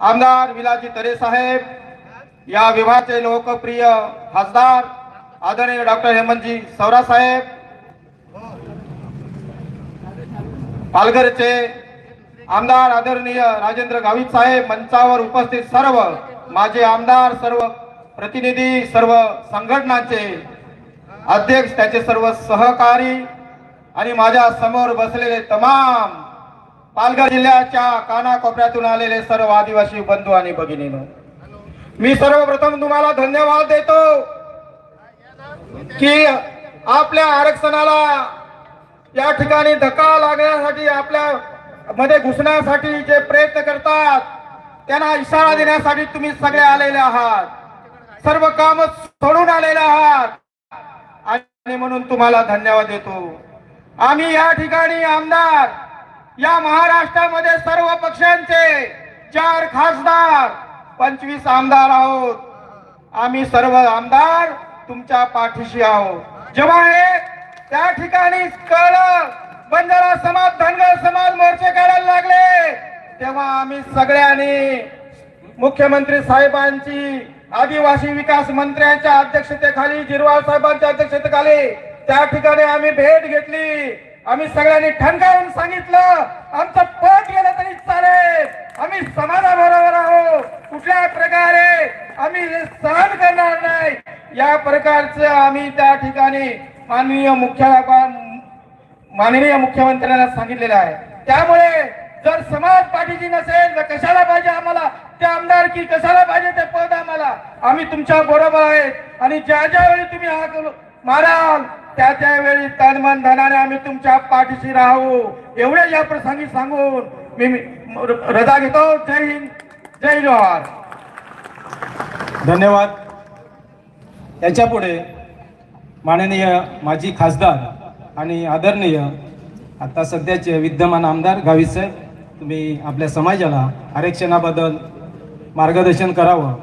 आमदार विलाजी तरे साहेब या विभागाचे लोकप्रिय खासदार आदरणीय डॉक्टर हेमंतजी सवरा साहेब पालघरचे आमदार आदरणीय राजेंद्र गावित साहेब मंचावर उपस्थित सर्व माझे आमदार सर्व प्रतिनिधी सर्व संघटनांचे अध्यक्ष त्याचे सर्व सहकारी आणि माझ्यासमोर बसलेले तमाम पालघर जिल्ह्याच्या कानाकोपऱ्यातून आलेले सर्व आदिवासी बंधू आणि भगिनीनो मी सर्वप्रथम तुम्हाला धन्यवाद देतो की आपल्या आरक्षणाला या ठिकाणी धक्का लागण्यासाठी आपल्या मध्ये घुसण्यासाठी जे प्रयत्न करतात त्यांना इशारा देण्यासाठी तुम्ही सगळे आलेले आहात. सर्व काम सोडून आलेले आहात. आणि म्हणून तुम्हाला धन्यवाद देतो. आम्ही या ठिकाणी आमदार या महाराष्ट्रामध्ये सर्व पक्षांचे चार खासदार पंचवीस आमदार आहोत. आम्ही सर्व आमदार तुमच्या पाठीशी आहोत. जेव्हा हे त्या ठिकाणी कळलं बंजारा समाज धनगर समाज मोर्चे काढायला लागले तेव्हा आम्ही सगळ्यांनी मुख्यमंत्री साहेबांची आदिवासी विकास मंत्र्यांच्या अध्यक्षतेखाली जिरवाळ साहेबांच्या अध्यक्षतेखाली त्या ठिकाणी आम्ही भेट घेतली. आम्ही सगळ्यांनी ठणकावून सांगितलं आमचं पद गेलं तरी चालेल. आम्ही समाजाबरोबर आहोत. कुठल्या प्रकारे आम्ही हे सहन करणार नाही या प्रकारचं आम्ही त्या ठिकाणी माननीय मुख्य माननीय मुख्यमंत्र्यांना सांगितलेलं आहे. त्यामुळे जर समाज पाठीची नसेल तर कशाला पाहिजे आम्हाला? ते आमदारकी कशाला पाहिजे ते पद आम्हाला? आम्ही तुमच्या बरोबर आहेत. आणि ज्या ज्या वेळी तुम्ही हा करू- माराल त्या त्यावेळी तनमन धनाने आम्ही तुमच्या पाठीशी राहू. एवढे या प्रसंगी सांगून मी रजा घेतो. जय हिंद जय जोहार धन्यवाद. याच्यापुढे माननीय माजी खासदार आणि आदरणीय आता सध्याचे विद्यमान आमदार गावी साहेब तुम्ही आपल्या समाजाला आरक्षणाबद्दल मार्गदर्शन करावं.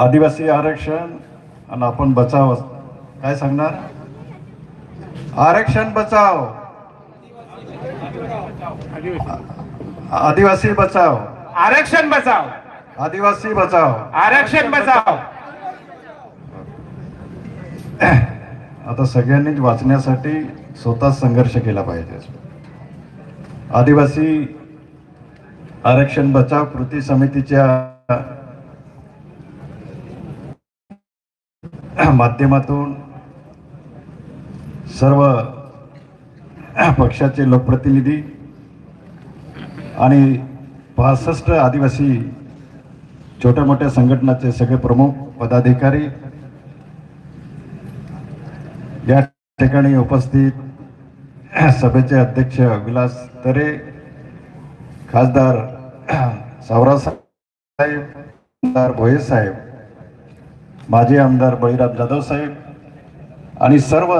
आदिवासी आरक्षण आणि आपण बचाव काय सांगणार? आरक्षण बचाव. आदिवासी बचाव. आरक्षण बचाव. आदिवासी बचाव. आरक्षण बचाव. आता सगळ्यांनीच वाचण्यासाठी स्वतः संघर्ष केला पाहिजे. आदिवासी आरक्षण बचाव कृती समितीच्या माध्यमातून सर्व पक्षाचे लोकप्रतिनिधी आणि पासष्ट आदिवासी छोट्या मोठ्या संघटनाचे सगळे प्रमुख पदाधिकारी या ठिकाणी उपस्थित सभेचे अध्यक्ष विलास तरे खासदार सावरा साहेब आमदार भोये साहेब माजी आमदार बळीराम जाधव साहेब आणि सर्व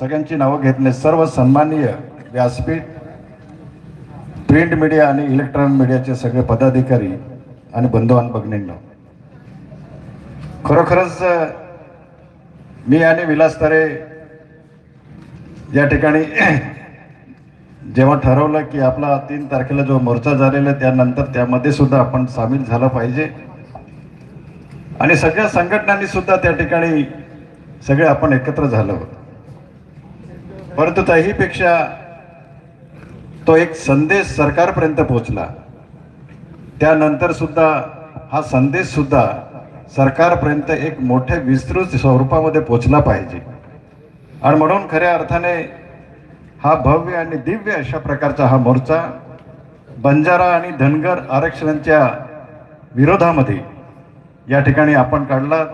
सगळ्यांची नावं घेतले सर्व सन्माननीय व्यासपीठ प्रिंट मीडिया आणि इलेक्ट्रॉनिक मीडियाचे सगळे पदाधिकारी आणि बंधुवान बघण्यांना खरोखरच मी आणि विलास तरे या ठिकाणी जेव्हा ठरवलं की आपला तीन तारखेला जो मोर्चा झालेला त्यानंतर त्यामध्ये सुद्धा आपण सामील झालं पाहिजे. आणि सगळ्या संघटनांनी सुद्धा त्या ठिकाणी सगळे आपण एकत्र झालो परंतु त्याहीपेक्षा तो एक संदेश सरकारपर्यंत पोहोचला. त्यानंतर सुद्धा हा संदेश सुद्धा सरकारपर्यंत एक मोठ्या विस्तृत स्वरूपामध्ये पोचला पाहिजे. आणि म्हणून खऱ्या अर्थाने हा भव्य आणि दिव्य अशा प्रकारचा हा मोर्चा बंजारा आणि धनगर आरक्षणांच्या विरोधामध्ये या ठिकाणी आपण काढला.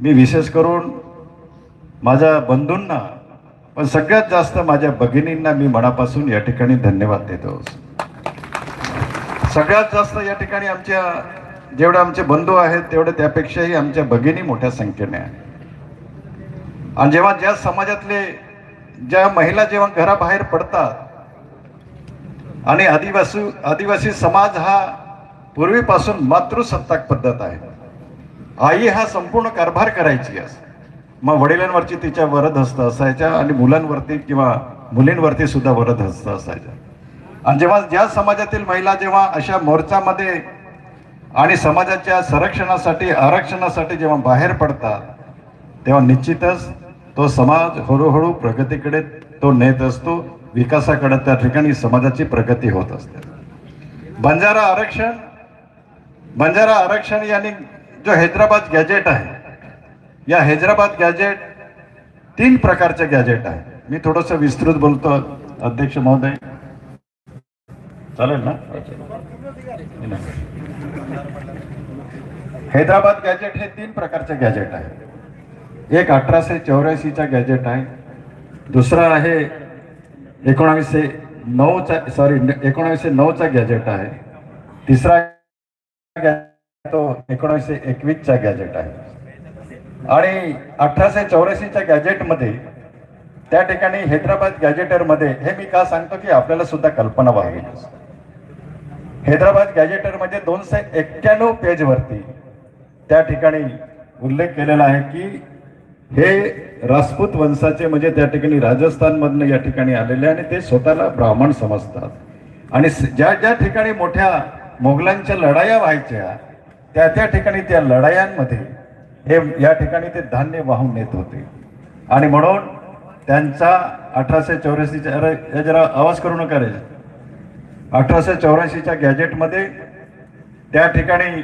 मी विशेष करून माझ्या बंधूंना पण सगळ्यात जास्त माझ्या भगिनींना मी मनापासून या ठिकाणी धन्यवाद देतो. सगळ्यात जास्त या ठिकाणी आमच्या जेवढे आमचे बंधू आहेत तेवढे त्यापेक्षाही आमच्या भगिनी मोठ्या संख्येने आहेत. आणि जेव्हा ज्या समाजातले ज्या महिला जेव्हा घराबाहेर पडतात आणि आदिवासी आदिवासी समाज हा पूर्वीपासून मातृसत्ताक पद्धत आहे. आई हा संपूर्ण कारभार करायची अस मग वडिलांवरची तिच्या वरद हस्त असायच्या आणि मुलांवरती किंवा मुलींवरती सुद्धा वरद हस्त असायच्या. आणि जेव्हा ज्या समाजातील महिला जेव्हा अशा मोर्चामध्ये आणि समाजाच्या संरक्षणासाठी आरक्षणासाठी जेव्हा बाहेर पडतात तेव्हा निश्चितच तो समाज हळूहळू प्रगतीकडे तो नेत असतो. विकासाकडे त्या ठिकाणी समाजाची प्रगती होत असते. बंजारा आरक्षण बंजारा आरक्षण यानी जो हैदराबाद गॅजेट आहे या हैदराबाद गॅजेट तीन प्रकारचे गॅजेट आहे. मी थोडस विस्तृत बोलतो अध्यक्ष महोदय. चालेल ना? हैदराबाद गॅजेट हे तीन प्रकारचे गॅजेट आहे. एक अठराशे चौऱ्याऐंशीचा गॅजेट आहे. दुसरा आहे एकोणावीसशे नऊचा सॉरी एकोणावीसशे नऊचा गॅजेट आहे. तिसरा तो एकोणीसशे एकवीसचा गॅजेट आहे. आणि अठराशे चौऱ्याऐंशीच्या गॅजेटमध्ये त्या ठिकाणी हैदराबाद गॅजेटरमध्ये हे मी का सांगतो की आपल्याला सुद्धा कल्पना व्हावी. हैदराबाद गॅजेटरमध्ये दोनशे एक्क्याण्णव पेजवरती त्या ठिकाणी उल्लेख केलेला आहे की हे राजपूत वंशाचे म्हणजे त्या ठिकाणी राजस्थानमधनं या ठिकाणी आलेले आणि ते स्वतःला ब्राह्मण समजतात. आणि ज्या ज्या ठिकाणी मोठ्या मोगलांच्या लढाया व्हायच्या त्या त्या ठिकाणी त्या लढायांमध्ये हे या ठिकाणी ते धान्य वाहून नेत होते. आणि म्हणून त्यांचा अठराशे चौऱ्याऐंशीच्या अरे जरा आवाज करू नका रे. अठराशे चौऱ्याऐंशीच्या गॅजेटमध्ये त्या ठिकाणी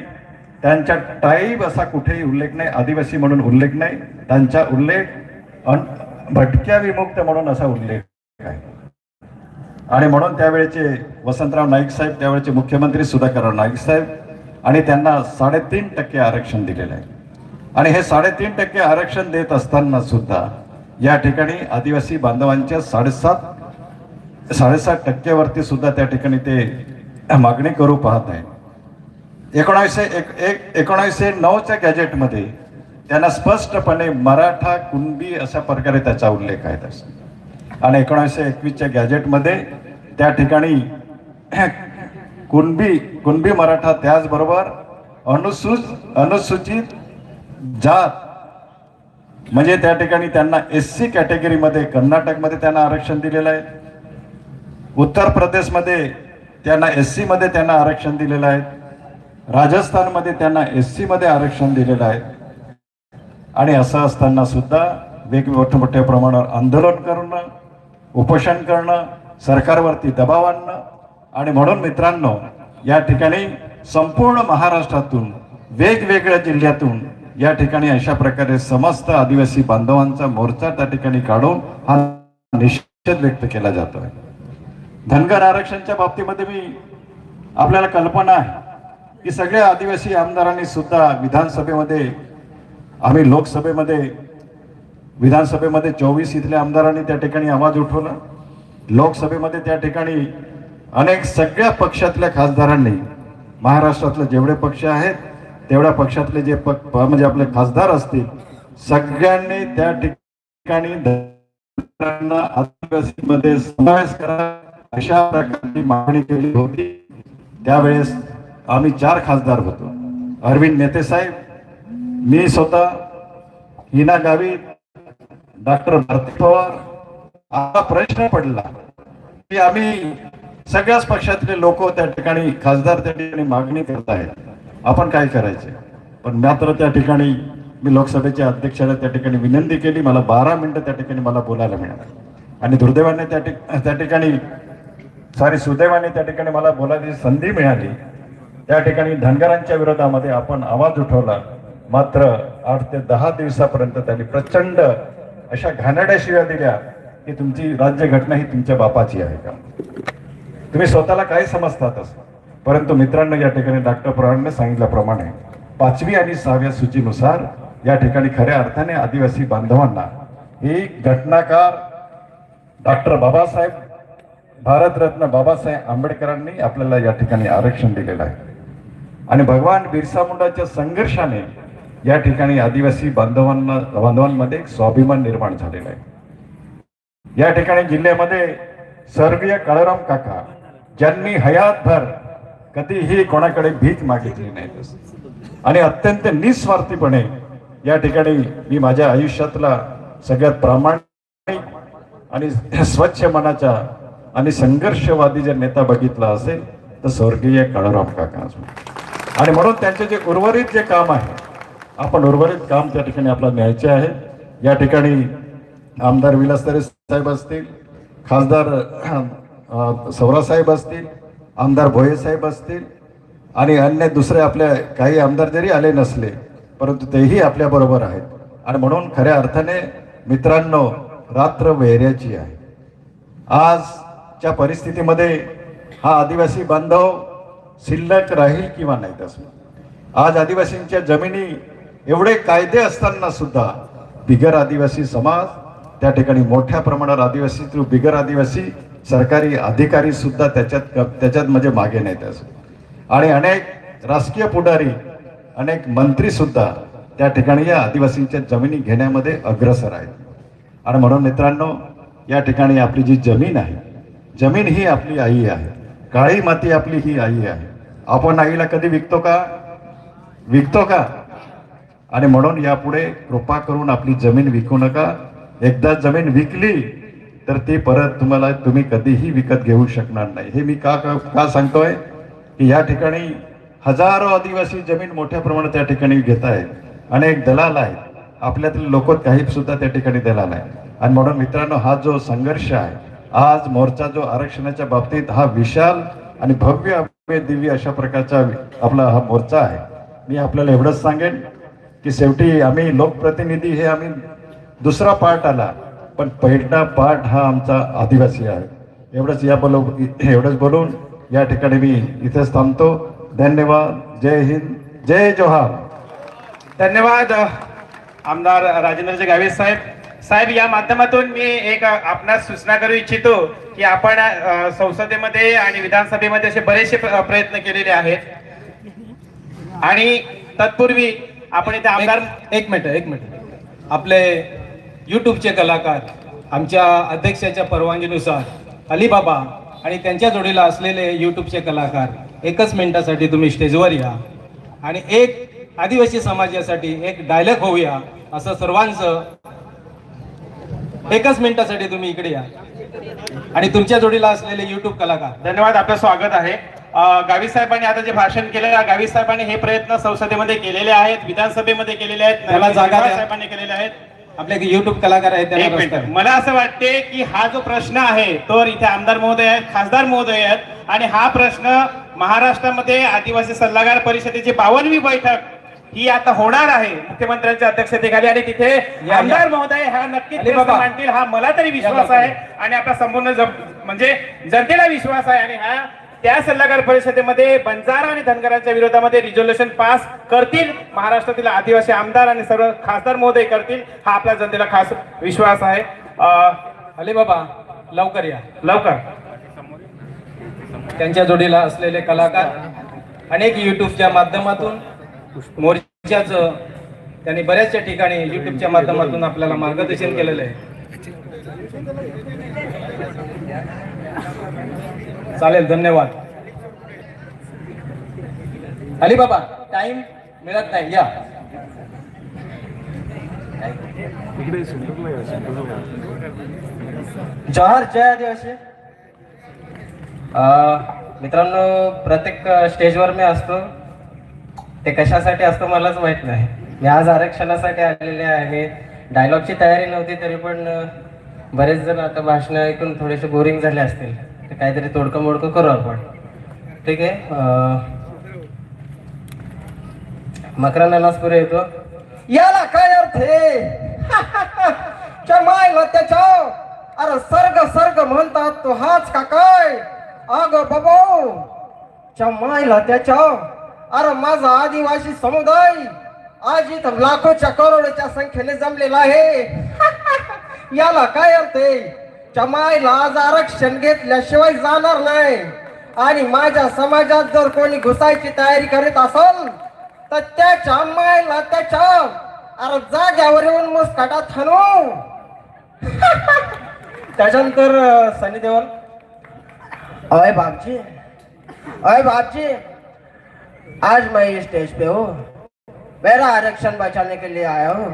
त्यांच्या टाईब असा कुठेही उल्लेख नाही आदिवासी म्हणून उल्लेख नाही त्यांचा उल्लेख अन- भटक्या विमुक्त म्हणून असा उल्लेख आहे. आणि म्हणून त्यावेळेचे वसंतराव नाईक साहेब त्यावेळेचे मुख्यमंत्री सुधाकरराव नाईक साहेब आणि त्यांना साडेतीन टक्के आरक्षण दिलेलं आहे. आणि हे साडेतीन टक्के आरक्षण देत असताना सुद्धा या ठिकाणी आदिवासी बांधवांच्या साडेसात साडेसात टक्क्यावरती सुद्धा त्या ठिकाणी ते मागणी करू पाहत आहे एकोणावीसशे एक एक एकोणावीसशे नऊच्या गॅजेटमध्ये त्यांना स्पष्टपणे मराठा कुणबी अशा प्रकारे त्याचा उल्लेख आहे आणि एकोणीसशे एकवीसच्या गॅजेटमध्ये त्या ठिकाणी कुणबी कुणबी मराठा त्याचबरोबर अनुसूच अनुसूचित जात म्हणजे त्या ठिकाणी त्यांना एस सी कॅटेगरीमध्ये कर्नाटकमध्ये त्यांना आरक्षण दिलेलं आहे. उत्तर प्रदेशमध्ये त्यांना एस सीमध्ये त्यांना आरक्षण दिलेलं आहे. राजस्थानमध्ये त्यांना एस सीमध्ये आरक्षण दिलेलं आहे. आणि असं असताना सुद्धा वेगवेगळ्या मोठ्या प्रमाणावर आंदोलन करणं उपोषण करणं सरकारवरती दबाव आणणं आणि म्हणून मित्रांनो या ठिकाणी संपूर्ण महाराष्ट्रातून वेगवेगळ्या जिल्ह्यातून या ठिकाणी अशा प्रकारे समस्त आदिवासी बांधवांचा मोर्चा त्या ठिकाणी काढून हा निषेध व्यक्त केला जातोय. धनगर आरक्षणच्या बाबतीमध्ये मी आपल्याला कल्पना आहे की सगळ्या आदिवासी आमदारांनी सुद्धा विधानसभेमध्ये आम्ही लोकसभेमध्ये विधानसभेमध्ये चोवीस इथल्या आमदारांनी त्या ठिकाणी आवाज उठवला. लोकसभेमध्ये त्या ठिकाणी अनेक सगळ्या पक्षातल्या खासदारांनी महाराष्ट्रातले जेवढे पक्ष आहेत तेवढ्या पक्षातले जे पक प- म्हणजे आपले खासदार असतील सगळ्यांनी त्या ठिकाणी आदिवासीमध्ये समावेश करा अशा प्रकारची मागणी केली होती. त्यावेळेस आम्ही चार खासदार होतो. अरविंद नेते साहेब मी स्वतः हिना गावित डॉक्टर भारती पवार आता प्रश्न पडला की आम्ही सगळ्याच पक्षातले लोक त्या ठिकाणी खासदार त्या ठिकाणी मागणी करत आहेत. आपण काय करायचे? पण मात्र त्या ठिकाणी मी लोकसभेच्या अध्यक्षाला त्या ठिकाणी विनंती केली मला बारा मिनिटं त्या ठिकाणी मला बोलायला मिळालं. आणि दुर्दैवाने त्या ठिक त्या ठिकाणी सॉरी सुदैवाने त्या ठिकाणी मला बोलायची संधी मिळाली. त्या ठिकाणी धनगरांच्या विरोधामध्ये आपण आवाज उठवला. मात्र आठ ते दहा दिवसापर्यंत त्यांनी प्रचंड अशा घाणेरड्या शिव्या दिल्या की तुमची राज्यघटना ही तुमच्या बापाची आहे का? तुम्ही स्वतःला काय समजतात असं? परंतु मित्रांनो या ठिकाणी डॉक्टर प्रवाणने सांगितल्याप्रमाणे पाचवी आणि सहाव्या सूचीनुसार या ठिकाणी खऱ्या अर्थाने आदिवासी बांधवांना ही घटनाकार डॉक्टर बाबासाहेब भारतरत्न बाबासाहेब आंबेडकरांनी आपल्याला या ठिकाणी आरक्षण दिलेलं आहे. आणि भगवान बिरसा मुंडाच्या संघर्षाने या ठिकाणी आदिवासी बांधवांना बांधवांमध्ये एक स्वाभिमान निर्माण झालेला आहे. या ठिकाणी जिल्ह्यामध्ये स्वर्गीय काळाराम काका ज्यांनी हयातभर कधीही कोणाकडे भीक मागितली नाही. आणि अत्यंत निस्वार्थीपणे या ठिकाणी मी माझ्या आयुष्यातला सगळ्यात प्रामाणिक आणि स्वच्छ मनाचा आणि संघर्षवादी जर नेता बघितला असेल तर स्वर्गीय काळाराम काका. आणि म्हणून त्यांचे जे उर्वरित जे काम आहे आपण उर्वरित काम त्या ठिकाणी आपल्याला न्यायचे आहे. या ठिकाणी आमदार विलासतरे साहेब असतील खासदार अ, सवरासाहेब असतील आमदार भोये साहेब असतील आणि अन्य दुसरे आपल्या काही आमदार जरी आले नसले परंतु तेही आपल्याबरोबर आहेत. आणि म्हणून खऱ्या अर्थाने मित्रांनो रात्र वेहऱ्याची आहे. आजच्या परिस्थितीमध्ये हा आदिवासी बांधव शिल्लक राहील किंवा नाही तसं. आज आदिवासींच्या जमिनी एवढे कायदे असताना सुद्धा बिगर आदिवासी समाज त्या ठिकाणी मोठ्या प्रमाणावर आदिवासी थ्रू बिगर आदिवासी सरकारी अधिकारी सुद्धा त्याच्यात त्याच्यात म्हणजे मागे नाहीत असं आणि अनेक राजकीय पुढारी अनेक मंत्री सुद्धा त्या ठिकाणी या आदिवासींच्या जमिनी घेण्यामध्ये अग्रसर आहेत. आणि म्हणून मित्रांनो या ठिकाणी आपली जी जमीन आहे जमीन ही आपली आई आहे. काळी माती आपली ही आई आहे. आपण आईला कधी विकतो का? विकतो का? आणि म्हणून यापुढे कृपा करून आपली जमीन विकू नका. एकदा जमीन विकली तर ती परत तुम्हाला तुम्ही कधीही विकत घेऊ शकणार नाही. हे मी का का का सांगतोय? की या ठिकाणी हजारो आदिवासी जमीन मोठ्या प्रमाणात त्या ठिकाणी घेत आहेत. आणि एक दलाल आहेत. आपल्यातील लोक काही सुद्धा त्या ठिकाणी दलाल आहे आणि म्हणून मित्रांनो हा जो संघर्ष आहे आज मोर्चा जो आरक्षणाच्या बाबतीत हा विशाल आणि भव्य दिव्य अशा प्रकारचा आपला हा मोर्चा आहे. मी आपल्याला एवढंच सांगेन. की शेवटी आम्ही लोकप्रतिनिधी हे आम्ही दुसरा पार्ट आला पण पहिला पार्ट हा आमचा आदिवासी आहे. एवढंच या बोलू एवढंच बोलून या ठिकाणी मी इथेच थांबतो. धन्यवाद. जय हिंद. जय जोहार. धन्यवाद आमदार राजेंद्रजी गावित साहेब. साहेब या माध्यमातून मी एक आपणास सूचना करू इच्छितो की आपण संसदेमध्ये आणि विधानसभेमध्ये असे बरेचसे प्र- प्रयत्न केलेले आहेत. आणि तत्पूर्वी आपण इथे आमदार एक- मिनिट एक मिनिट. आपले युट्यूबचे कलाकार आमच्या अध्यक्षाच्या परवानगीनुसार अलीबाबा आणि त्यांच्या जोडीला असलेले युट्यूबचे कलाकार एकच मिनिटासाठी तुम्ही स्टेजवर या. आणि एक आदिवासी समाजासाठी एक डायलॉग होऊया असं सर्वांचं एकच मिनिटासाठी तुम्ही इकडे या. आणि तुमच्या जोडीला असलेले युट्यूब कलाकार धन्यवाद आपलं स्वागत आहे अ, गावित साहेबांनी आता जे भाषण केलं गावित साहेबांनी हे प्रयत्न संसदेमध्ये केलेले आहेत विधानसभेमध्ये केलेले आहेत त्याला जागा. साहेबांनी केलेले आहेत आपले युट्यूब कलाकार आहेत. मला असं वाटते की हा जो प्रश्न आहे तो इथे आमदार महोदय आहेत खासदार महोदय आहेत आणि हा प्रश्न महाराष्ट्रामध्ये आदिवासी सल्लागार परिषदेची बावनवी बैठक ही आता होणार आहे. मुख्यमंत्र्यांच्या अध्यक्षतेखाली आणि तिथे. आमदार महोदय हा नक्कीच अली बाबा. मांडतील. हा मला तरी विश्वास. आहे आणि आपला संपूर्ण म्हणजे जनतेला विश्वास आहे आणि हा त्या सल्लागार परिषदेमध्ये बंजारा आणि धनगरांच्या विरोधामध्ये रिझोल्युशन पास करतील. महाराष्ट्रातील आदिवासी आमदार आणि सर्व खासदार महोदय करतील. हा आपल्या जनतेला खास विश्वास आहे. अं, अलीबाबा लवकर या. लवकर. त्यांच्या जोडीला असलेले कलाकार अनेक युट्यूबच्या माध्यमातून मोर्चाचं त्यांनी बऱ्याचशा ठिकाणी युट्यूबच्या माध्यमातून आपल्याला मार्गदर्शन केलेलं आहे. चालेल धन्यवाद. अलीबाबा टाइम मिळत नाही. या. जवाहर जय आदिवासी मित्रांनो प्रत्येक स्टेजवर मी असतो. ते कशासाठी असतं मलाच माहीत नाही. मी आज आरक्षणासाठी आलेले आहे. मी डायलॉगची तयारी नव्हती तरी पण बरेच जण आता भाषण ऐकून थोडेसे बोरिंग झाले असतील. तर काहीतरी तोडकं मोडकं करू आपण. ठीक आहे? मकरा मकरांना येतो. याला काय अर्थ आहे? चमायला त्याच्या अरे सर्ग सर्ग म्हणतात तो हाच का काय? अग बाबा चमायला त्याच्या अरे माझा आदिवासी समुदाय आज इथं लाखोच्या करोडच्या संख्येने जमलेला आहे. याला काय अर्थ आहे? चमायला आज आरक्षण घेतल्याशिवाय जाणार नाही. आणि माझ्या समाजात जर कोणी घुसायची तयारी करीत असेल तर त्याच्या मायला त्याच्या अरे जाग्यावर येऊन मुस्काटात हाणू. त्याच्यानंतर सनी देओल. अय बापजी. अय बापजी. आज मैं इस स्टेज पे हूँ। मेरा आरक्षण बचाने के लिए आया हूँ।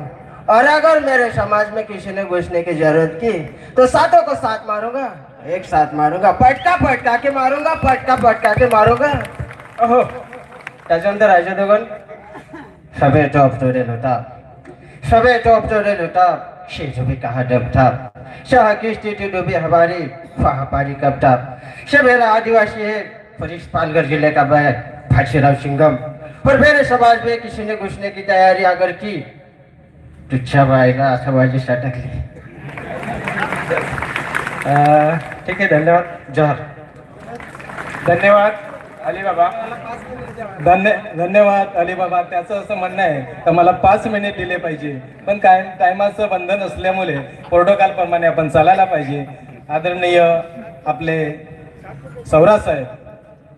और अगर मेरे समाज में किसी ने घुसने की ज़रूरत की तो सातों को साथ मारूँगा। एक साथ मारूँगा। पटका पटका के मारूँगा पटका पटका के मारूँगा। अहो त्याच्यानंतर राजा दोघन सबे टॉप चोरे होता सबे टॉप चोरे होता शेजो भी कहा, डब था। शाह की स्थिति डूबी हमारी। फाहापारी कब था? शबेरा आदिवासी है। फरीश पालघर ज़िले का बैग। भाशीराव सिंगम और मेरे समाज में किसी ने घुसने की तैयारी अगर की तुच्छा बाईला समाजी सटकली ठीक आहे धन्यवाद। जोहर। धन्यवाद अली बाबा धन्य धन्यवाद अलीबाबा। त्याचं असं म्हणणं आहे तर मला पाच मिनिट दिले पाहिजे पण काय टायमाचं बंधन असल्यामुळे प्रोटोकॉलप्रमाणे आपण चालायला पाहिजे. आदरणीय आपले सौरा साहेब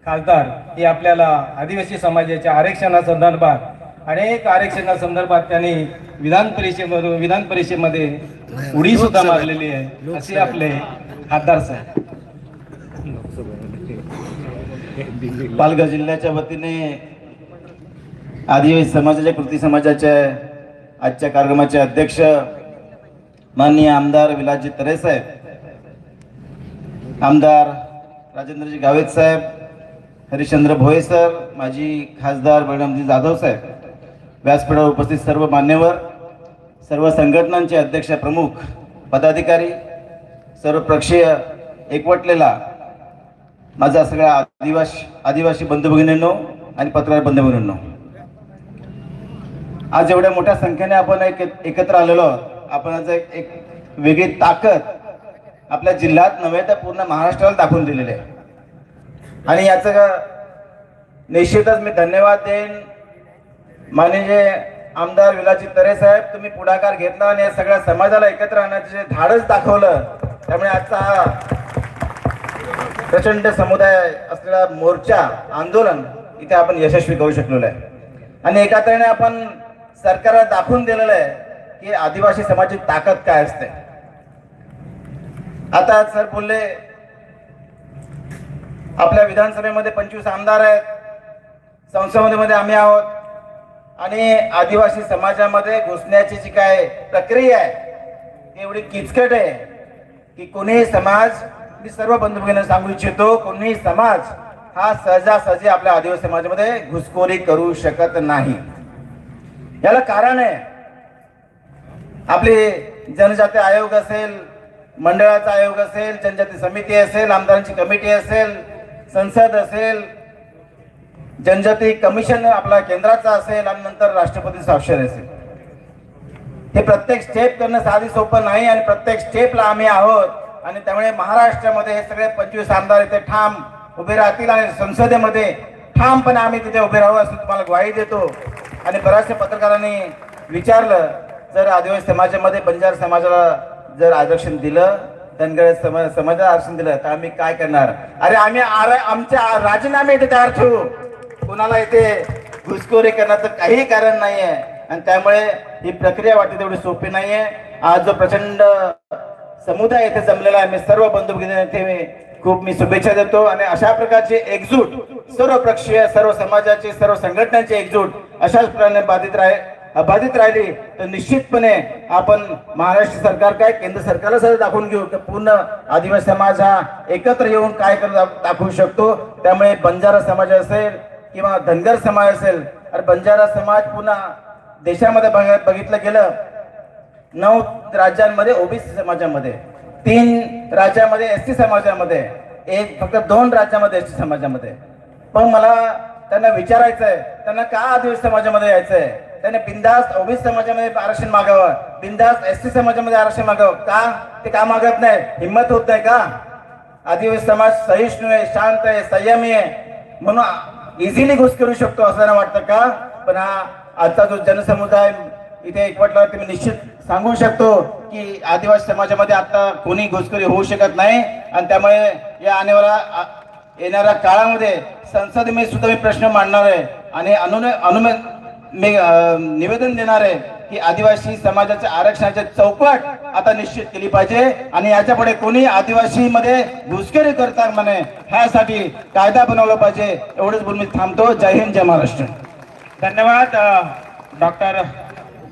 खासदार हे आपल्याला आदिवासी समाजाच्या आरक्षणासंदर्भात अनेक आरक्षणासंदर्भात त्यांनी विधान परिषदेमधून विधान परिषदेमध्ये उडी सुद्धा मारलेली आहे असे आपले खासदार साहेब. पालघर जिल्ह्याच्या वतीने आदिवासी समाजाच्या कृती समाजाच्या आजच्या कार्यक्रमाचे अध्यक्ष माननीय आमदार विलासजी तरे साहेब आमदार राजेंद्रजी गावित साहेब हरिश्चंद्र भोये सर माजी खासदार बळरामजी जाधव साहेब व्यासपीठावर उपस्थित सर्व मान्यवर सर्व संघटनांचे अध्यक्ष प्रमुख पदाधिकारी सर्व प्रक्षीय एकवटलेला माझा सगळ्या आदिवासी आदिवासी बंधू भगिनींनो आणि पत्रकार बंधू भगिनींनो आज एवढ्या मोठ्या संख्येने आपण एक एकत्र आलेलो आहोत. आपण आज एक एक वेगळी ताकद आपल्या जिल्ह्यात नव्हे तर पूर्ण महाराष्ट्राला दाखवून दिलेली आहे. आणि याचं निश्चितच मी धन्यवाद देईन. माननीय आमदार विलाजी तरे साहेब तुम्ही पुढाकार घेतला आणि या सगळ्या समाजाला एकत्र आणण्याचं जे धाडस दाखवलं त्यामुळे आजचा हा प्रचंड समुदाय असलेला मोर्चा आंदोलन इथे आपण यशस्वी करू शकलेलो आहे. आणि एका तऱ्हेने आपण सरकारला दाखवून दिलेलं आहे की आदिवासी समाजाची ताकद काय असते. आता सर बोलले आपल्या विधानसभेमध्ये पंचवीस आमदार आहेत. संसदेमध्ये आम्ही आहोत. आणि आदिवासी समाजामध्ये घुसण्याची जी काय प्रक्रिया आहे ती एवढी किचकट आहे की कोणीही समाज मी सर्व बंधुभगिनी सांगू इच्छितो कोणीही समाज हा सहजासहजी आपल्या आदिवासी समाजामध्ये घुसखोरी करू शकत नाही. याला कारण आहे आपली जनजाती आयोग असेल मंडळाचा आयोग असेल जनजाती समिती असेल आमदारांची कमिटी असेल संसद असेल जनजाती कमिशन आपला केंद्राचा असेल आणि नंतर राष्ट्रपती स्वाक्षर असेल. हे प्रत्येक स्टेप करणं साधी सोपं नाही आणि प्रत्येक स्टेपला आम्ही आहोत आणि त्यामुळे महाराष्ट्रामध्ये हे सगळे पंचवीस आमदार इथे ठाम उभे राहतील आणि संसदेमध्ये ठामपणे आम्ही तिथे उभे राहू असं तुम्हाला ग्वाही देतो. आणि बऱ्याचशा पत्रकारांनी विचारलं जर आदिवासी समाजामध्ये बंजार समाजाला जर आरक्षण दिलं धनगर समाज समाजाला आरक्षण दिलं तर आम्ही काय करणार? अरे आम्ही आमच्या राजीनामे इथे तयार ठेवू. कोणाला इथे घुसखोरी करण्याचं काही कारण नाही आहे आणि त्यामुळे ही प्रक्रिया वाटते तेवढी सोपी नाहीये. आज जो प्रचंड समुदाय इथे जमलेला आहे मी सर्व बंधू इथे मी खूप मी शुभेच्छा देतो. आणि अशा प्रकारचे एकजूट सर्व पक्षीय सर्व समाजाचे सर्व संघटनांचे एकजूट अशाच प्रकारे बाधित राहे. अबाधित राहिली तर निश्चितपणे आपण महाराष्ट्र सरकार काय केंद्र सरकारला सुद्धा दाखवून घेऊ. की पूर्ण आदिवासी समाज हा एकत्र येऊन काय कर दाखवू शकतो. त्यामुळे बंजारा समाज असेल किंवा धनगर समाज असेल अरे बंजारा समाज पुन्हा देशामध्ये बघितलं गेलं नऊ राज्यांमध्ये ओबीसी समाजामध्ये तीन राज्यामध्ये एस टी समाजामध्ये एक फक्त दोन राज्यामध्ये एस टी समाजामध्ये. पण मला त्यांना विचारायचं आहे त्यांना का आदिवासी समाजामध्ये यायचं आहे त्याने बिंदास्त ओबीसी समाजामध्ये आरक्षण मागावं. बिंदास एस टी समाजामध्ये आरक्षण मागावं. का? ते का मागत नाही? हिंमत होत नाही का? आदिवासी समाज सहिष्णू आहे शांत आहे संयमी आहे. म्हणून इझिली घुस करू शकतो असं त्यांना वाटतं का? पण हा आजचा जो जनसमुदाय इथे एकवटला ते मी निश्चित सांगू शकतो की आदिवासी समाजामध्ये आता कोणी घुसखोरी होऊ शकत नाही. आणि त्यामुळे या आणेवाला येणाऱ्या काळामध्ये संसदेमध्ये सुद्धा मी प्रश्न मांडणार आहे. आणि अनुन अनुमे निवेदन देणार आहे की आदिवासी समाजाच्या आरक्षणाची चौकट आता निश्चित केली पाहिजे आणि याच्यापुढे कोणी आदिवासी मध्ये घुसखोरी करता म्हणे ह्यासाठी कायदा बनवला पाहिजे. एवढंच बोलून मी थांबतो. जय हिंद जय महाराष्ट्र. धन्यवाद डॉक्टर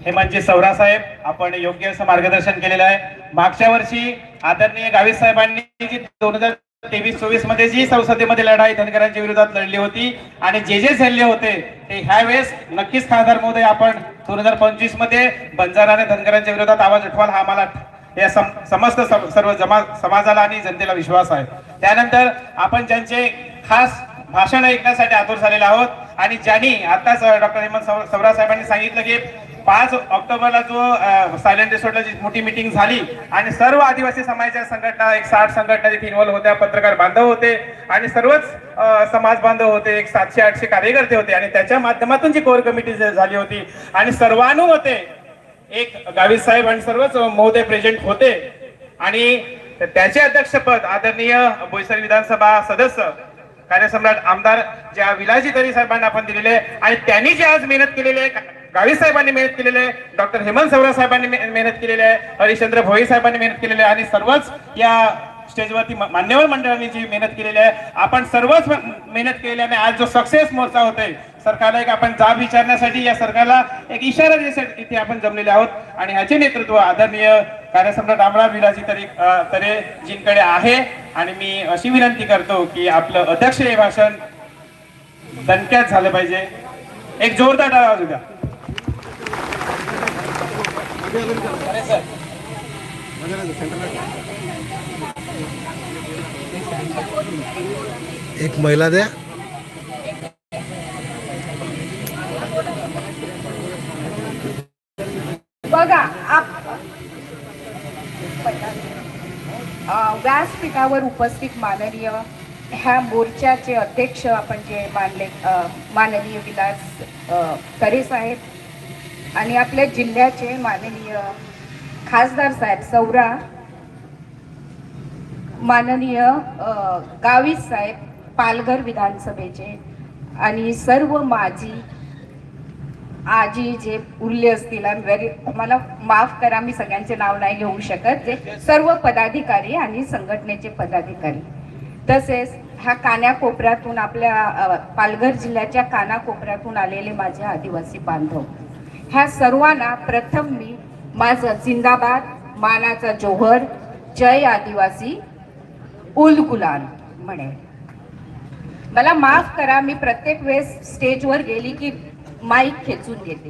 हेमंतजी सौरा साहेब. आपण योग्य असं मार्गदर्शन केलेलं आहे. मागच्या वर्षी आदरणीय गावित साहेबांनी जी दोन हजार तेवीस चोवीसमध्ये जी संसदेमध्ये लढाई धनगरांच्या विरोधात लढली होती आणि जे जे झेलले होते ते ह्या वेळेस नक्कीच खासदार महोदय आपण दोन हजार पंचवीसमध्ये बंजाराने आणि धनगरांच्या विरोधात आवाज उठवाल हा आम्हाला या सम- समस्त सर्व जमा समाजाला आणि जनतेला विश्वास आहे. त्यानंतर आपण ज्यांचे खास भाषण ऐकण्यासाठी आतुर झालेले आहोत आणि ज्यांनी आताच डॉक्टर हेमंत सवरा साहेबांनी सांगितलं की पाच ऑक्टोबरला जो सायलेंट रिसोर्टला जी मोठी मिटिंग झाली आणि सर्व आदिवासी समाजाच्या संघटना एक साठ संघटना तिथे इन्व्हॉल्व्ह होत्या पत्रकार बांधव होते आणि सर्वच समाज बांधव होते एक सातशे आठशे कार्यकर्ते होते आणि त्याच्या माध्यमातून जी कोर कमिटी झाली होती आणि सर्वानुमते एक गावी साहेब आणि सर्वच महोदय प्रेझेंट होते आणि त्याचे अध्यक्षपद आदरणीय बोईसर विधानसभा सदस्य कार्यसम्राट आमदार ज्या विलाजी तरी साहेबांना आपण दिलेले आणि त्यांनी जे आज मेहनत केलेली आहे गावित साहेबांनी मेहनत केलेली आहे. डॉक्टर हेमंत सवरा साहेबांनी मेहनत केलेली आहे. हरिश्चंद्र भोई साहेबांनी मेहनत केलेली आहे. आणि सर्वच या स्टेजवरती मान्यवर मंडळांनी जी मेहनत केलेली आहे आपण सर्वच मेहनत केलेली आहे. आणि आज जो सक्सेस मोर्चा होतोय सरकारला एक आपण जाब विचारण्यासाठी या सरकारला एक इशारा देण्यासाठी इथे आपण जमलेले आहोत. आणि ह्याचे नेतृत्व आदरणीय कार्यसम्राट रामराव विलाजी तरी तरे तरेजींकडे आहे. आणि मी अशी विनंती करतो की आपलं अध्यक्ष हे भाषण दणक्यात झालं पाहिजे. एक जोरदार टाळा द्या. एक महिला द्या. बघा आप व्यासपीठावर उपस्थित माननीय ह्या मोर्चाचे अध्यक्ष आपण जे मानले माननीय विलास अ, तरे साहेब आणि आपल्या जिल्ह्याचे माननीय खासदार साहेब सौरा माननीय अ, गावित साहेब पालघर विधानसभेचे आणि सर्व माझी आजी जे उरले असतील व्हेरी मला माफ करा मी सगळ्यांचे नाव नाही घेऊ शकत. जे सर्व पदाधिकारी आणि संघटनेचे पदाधिकारी. तसेच ह्या कानाकोपऱ्यातून आपल्या पालघर जिल्ह्याच्या कानाकोपऱ्यातून आलेले माझे आदिवासी बांधव. ह्या सर्वांना प्रथम मी माझं जिंदाबाद मानाचा जोहर जय आदिवासी उल गुलाल मला माफ करा मी प्रत्येक वेळेस स्टेजवर गेली की माईक खेचून घेते.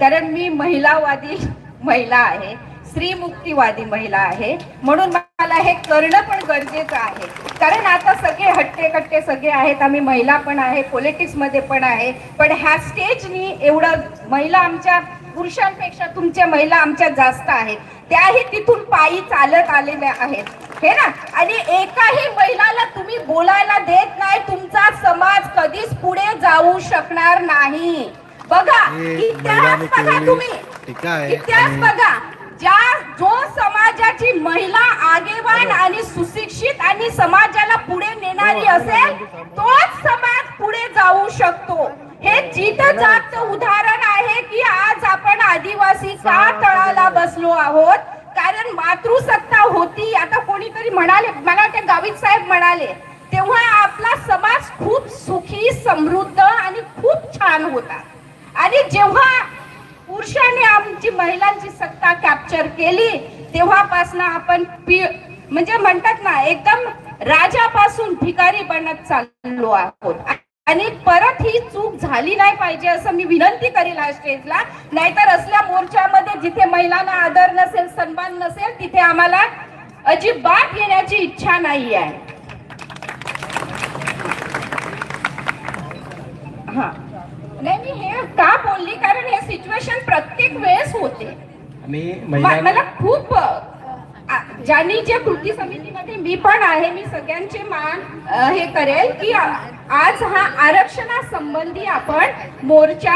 कारण मी महिलावादी महिला आहे स्त्रीमुक्तीवादी महिला आहे म्हणून मला हे करणं पण गरजेचं आहे. कारण आता सगळे हट्टे कट्टे सगळे आहेत आम्ही महिला पण आहे पॉलिटिक्समध्ये पण आहे. पण ह्या स्टेजनी एवढं महिला आमच्या पुरुषांपेक्षा तुमच्या महिला आमच्या जास्त आहेत. त्याही तिथून पायी चालत आलेल्या आहेत. हे ना? आणि एकाही महिलाला तुम्ही बोलायला देत नाही तुमचा समाज कधीच पुढे जाऊ शकणार नाही. बघा इतिहास बघा तुम्ही. इतिहास बघा. ज्या जो समाजाची महिला आगेवान आणि सुशिक्षित आणि समाजाला पुढे नेणारी असेल तोच समाज पुढे जाऊ शकतो. हे जिथं जात उदाहरण आहे की आज आपण आदिवासी का तळाला बसलो आहोत? कारण मातृसत्ता होती. आता कोणीतरी म्हणाले मला वाटतं गावित साहेब म्हणाले तेव्हा आपला समाज खूप सुखी समृद्ध आणि खूप छान होता. आणि जेव्हा पुरुषाने आमची महिलांची सत्ता कॅप्चर केली. तेव्हापासून आपण म्हणजे म्हणतात ना एकदम राजापासून भिकारी बनत चाललो आहोत. आणि परत ही चूक झाली नाही पाहिजे असं मी विनंती करील ह्या स्टेजला नाहीतर असल्या मोर्चामध्ये जिथे महिलांना आदर नसेल सन्मान नसेल तिथे आम्हाला अजिबात येण्याची इच्छा नाही आहे हा. नाही मी हे का बोलली? कारण हे सिच्युएशन प्रत्येक वेळेस होते. म- महिला मला खूप अ, ज्यांनी जे कृती समितीमध्ये मी पण आहे मी सगळ्यांचे मान अ, हे करेल की आ- आज हा आरक्षणासंबंधी आपण मोर्चा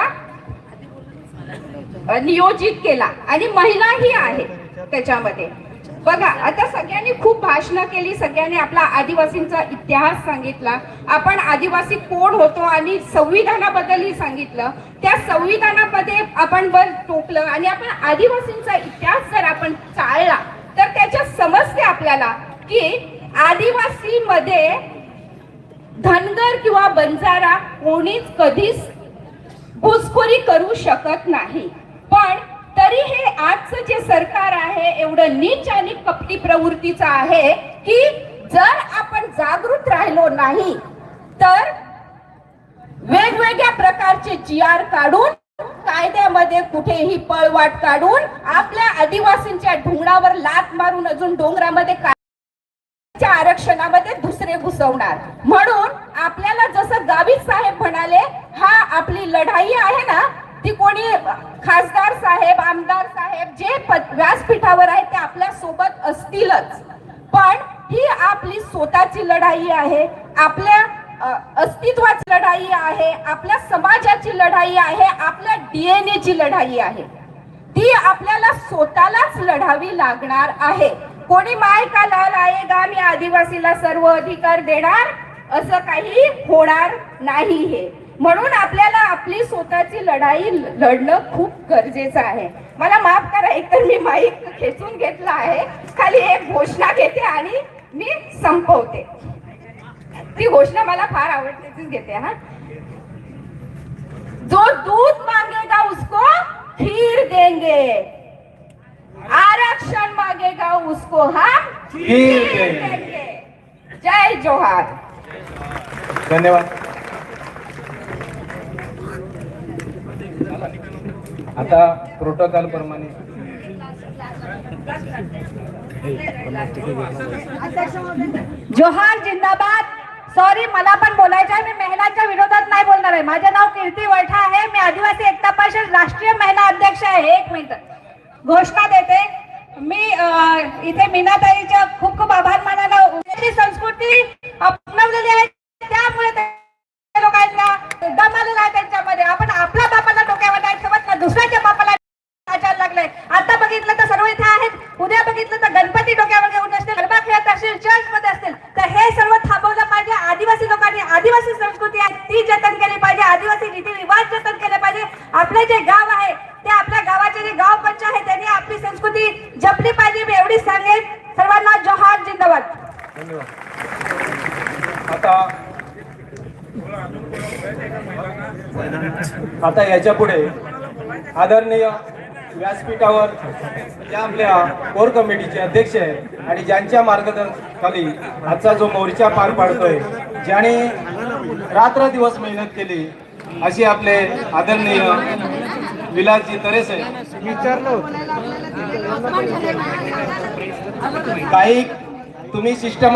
अ, नियोजित केला. आणि महिलाही आहे त्याच्यामध्ये. बघा आता सगळ्यांनी खूप भाषणं केली सगळ्यांनी आपला आदिवासींचा इतिहास सांगितला. आपण आदिवासी कोण होतो आणि संविधानाबद्दलही सांगितलं. त्या संविधानामध्ये आपण बर टोकलं आणि आपण आदिवासींचा इतिहास जर आपण चाळला तर त्याच्यात समजते आपल्याला की आदिवासीमध्ये धनगर किंवा बंजारा कोणीच कधीच घुसखोरी करू शकत नाही. पण तरी हे आजचं जे सरकार आहे एवढं नीच आणि कपटी प्रवृत्तीचं आहे की जर आपण जागृत राहिलो नाही तर वेगवेगळ्या प्रकारचे जी आर काढून कायद्यामध्ये कुठेही पळवाट काढून आपल्या आदिवासींच्या ढुंगणावर लात मारून अजून डोंगरामध्ये आरक्षणामध्ये दुसरे घुसवणार. म्हणून आपल्याला जसं गावित साहेब म्हणाले हा आपली लढाई आहे ना ती कोणी खासदार साहेब आमदार साहेब जे व्यासपीठावर आहेत ते आपल्यासोबत असतीलच. पण ही आपली स्वतःची लढाई आहे आपल्या अस्तित्वाची लढाई आहे आपल्या समाजाची लढाई आहे आपल्या डीएनए ची लढाई आहे. ती आपल्याला स्वतःलाच लढावी लागणार आहे. कोणी माय का लाल आएगा मी आदिवासीला सर्व अधिकार देणार? असं काही होणार नाही हे. म्हणून आपल्याला आपली स्वतःची लढाई लढणं खूप गरजेचं आहे. मला माफ करा एकतर मी माईक खेचून घेतला आहे. खाली एक घोषणा घेते आणि मी संपवते. ती घोषणा मला फार आवडते तीच घेते हा. जो दूध मांगेगा उसको खीर देंगे. आरक्षण मांगेगा उसको हम खीर देंगे. जय जोहार. धन्यवाद. आता प्रोटोकॉल प्रमाणे. जोहार जिंदाबाद. सॉरी मला पण बोलायचं आहे. मी महिलांच्या विरोधात नाही बोलणार आहे. माझे नाव कीर्ती वैठा आहे. मी आदिवासी एकता परिषद राष्ट्रीय महिला अध्यक्ष आहे. एक मिनिट. घोषणा देते. मी इथे मीनाताईच्या खूप खूप आभार मानायला उद्याची संस्कृती अपनवलेली आहे. त्यामुळे ते लोकांना दम आलेला आहे त्यांच्यामध्ये. आपण आपल्या बापाला डोक्यावर नाही ठेवत ना दुसऱ्याच्या बापाला आचार लागलाय आता बघितलं तर सर्व इथे आहेत. उद्या बघितलं तर गणपती डोक्यावर घेऊन असतील गरबा खेळत असतील चर्च मध्ये असतील. तर हे सर्व थांबवलं पाहिजे. आदिवासी लोकांनी आदिवासी संस्कृती आहे ती जतन केली पाहिजे. आदिवासी रीतिरिवाज जतन केले पाहिजे. आपले जे गाव आहे ते आपल्या गावाचे जे गाव पंच आहे त्यांनी आपली संस्कृती जपली पाहिजे. मी एवढीच सांगेन. सर्वांना जोहार जिंदाबाद. आता आता याच्यापुढे आदरणीय व्यासपीठावर ज्या आपल्या कोर कमिटीचे अध्यक्ष आहेत आणि ज्यांच्या मार्गदर्शनाखाली आजचा जो मोर्चा पार पाडतोय ज्याने रात्र दिवस मेहनत केली असे आपले आदरणीय विलासजी तरेसे काही तुम्ही सिस्टम